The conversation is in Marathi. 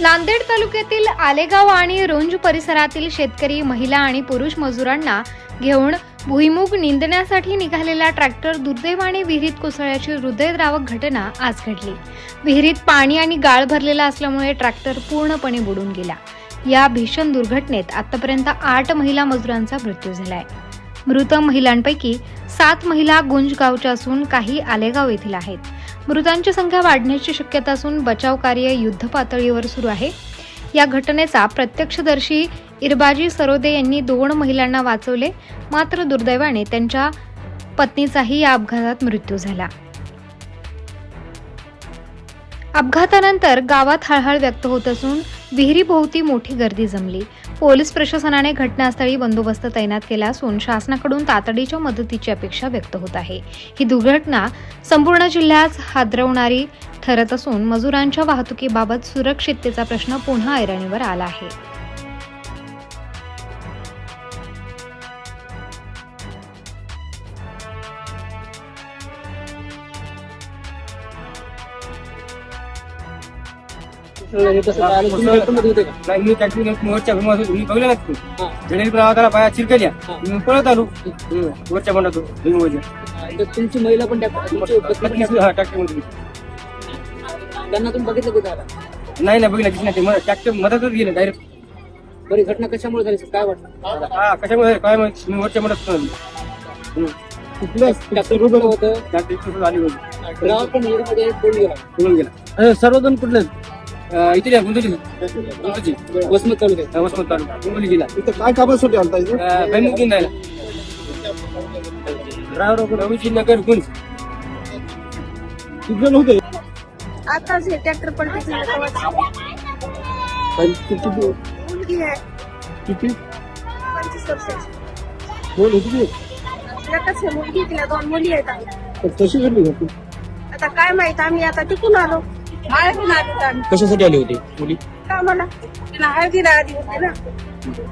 नांदेड तालुक्यातील आलेगाव आणि रोंज परिसरातील शेतकरी महिला आणि पुरुष मजुरांना घेऊन भुईमुग निंदण्यासाठी निघालेला ट्रॅक्टर दुर्दैवाने विहिरीत कोसळल्याची हृदयद्रावक घटना आज घडली. विहिरीत पाणी आणि गाळ भरलेला असल्यामुळे ट्रॅक्टर पूर्णपणे बुडून गेला. या भीषण दुर्घटनेत आतापर्यंत आठ महिला मजुरांचा मृत्यू झाला आहे मृत महिलांपैकी सात महिला गुंज गावच्या असून काही आलेगाव येथील आहेत. मृतांची संख्या वाढण्याची शक्यता असून बचाव कार्य युद्ध पातळीवर सुरू आहे. या घटनेचा प्रत्यक्षदर्शी इरबाजी सरोदे यांनी दोन महिलांना वाचवले. मात्र दुर्दैवाने त्यांच्या पत्नीचाही या अपघातात मृत्यू झाला. अपघातानंतर गावात हळहळ व्यक्त होत असून विहिरीभोवती मोठी गर्दी जमली. पोलीस प्रशासनाने घटनास्थळी बंदोबस्त तैनात केला असून शासनाकडून तातडीच्या मदतीची अपेक्षा व्यक्त होत आहे. ही दुर्घटना संपूर्ण जिल्ह्यात हादरवणारी ठरत असून मजुरांच्या वाहतुकीबाबत सुरक्षिततेचा प्रश्न पुन्हा ऐरणीवर आला आहे. मी भूमीवर मी बघलं ना जडेल प्रवाहाला बाया चिरकल्या. मी पळत आलो. मनातून भूमीवरच्या तुमची महिला पण हा त्यांना तुम्ही बघितलं की झाला नाही नाही बघितलं दिसणार ते मला टॅक्सी मधातच गेलं डायरेक्ट बरी घटना कशामुळे झाली? काय वाटतं हा कशामुळे काय माहीत? मी वरच्या मनात कुठलं? आली होती. सर्वजण कुठले? इथे गुंतवली गुंतवची वसमत तालुक्यात. वसमत तालुका गेला इथं काय कामासाठी आणता इथं? जायला रवीची नगर गुंज किती जण होते आताच हे ट्रॅक्टर पलटी किती मुलगी आहे. किती? पंचवीस वर्षाची. कोण होती ती? एकच आहे मुलगी तिला दोन मुली आहेत. पण कशी घडली घटना आता काय माहीत आम्ही आता टिकून आलो. हळदीला आलो आम्ही कशासाठी आली होती मुली? का म्हणा तिला हळदीला आधी होते ना.